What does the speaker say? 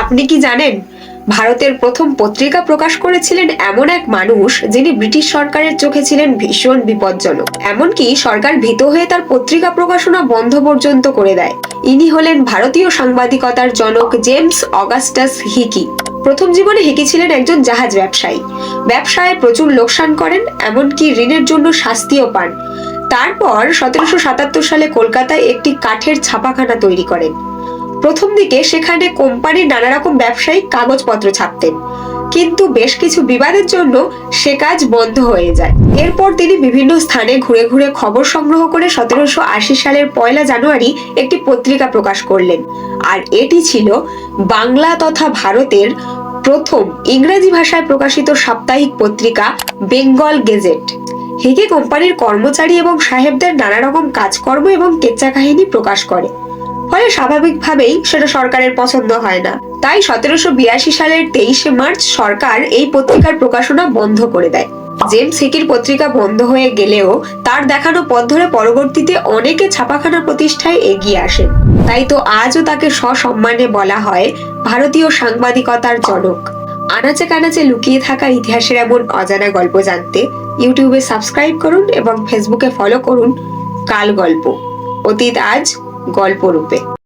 আপনি কি জানেন? ভারতের প্রথম পত্রিকা প্রকাশ করেছিলেন এমন এক মানুষ যিনি ব্রিটিশ সরকারের চোখে ছিলেন ভীষণ বিপজ্জনক। এমনকি সরকার ভীত হয়ে তার পত্রিকা প্রকাশনা বন্ধ পর্যন্ত করে দেয়। ইনি হলেন ভারতীয় সাংবাদিকতার জনক জেমস অগাস্টাস হিকি। প্রথম জীবনে হিকি ছিলেন একজন জাহাজ ব্যবসায়ী। ব্যবসায় প্রচুর লোকসান করেন, এমনকি ঋণের জন্য শাস্তিও পান। তারপর সতেরোশো সাতাত্তর সালে কলকাতায় একটি কাঠের ছাপাখানা তৈরি করেন। প্রথম দিকে সেখানে কোম্পানির নানা রকম ব্যবসায়িক কাগজপত্র ছাপতেন। কিন্তু বেশ কিছু বিবাদের জন্য সে কাজ বন্ধ হয়ে যায়। এরপর তিনি বিভিন্ন স্থানে ঘুরে ঘুরে খবর সংগ্রহ করে সতেরোশো আশি সালের পয়লা জানুয়ারি একটি পত্রিকা প্রকাশ করলেন। আর এটি ছিল বাংলা তথা ভারতের প্রথম ইংরেজি ভাষায় প্রকাশিত সাপ্তাহিক পত্রিকা বেঙ্গল গেজেট। হেগে কোম্পানির কর্মচারী এবং সাহেবদের নানা রকম কাজকর্ম এবং কেচ্চা কাহিনী প্রকাশ করে। ফলে স্বাভাবিকভাবেই সেটা সরকারের পছন্দ হয় না। তাই সতেরোশো বিরাশি সালের তেইশে মার্চ সরকার এই পত্রিকার প্রকাশনা বন্ধ করে দেয়। জেমস হিকির পত্রিকা বন্ধ হয়ে গেলেও তার দেখানো পথ ধরে পরবর্তীতে অনেকে ছাপাখানা প্রতিষ্ঠায় এগিয়ে আসেন। তাই তো আজও তাকে সসম্মানে বলা হয় ভারতীয় সাংবাদিকতার জনক। আনাচে কানাচে লুকিয়ে থাকা ইতিহাসের এমন অজানা গল্প জানতে ইউটিউবে সাবস্ক্রাইব করুন এবং ফেসবুকে ফলো করুন কাল গল্প অতীত আজ গল্প রূপে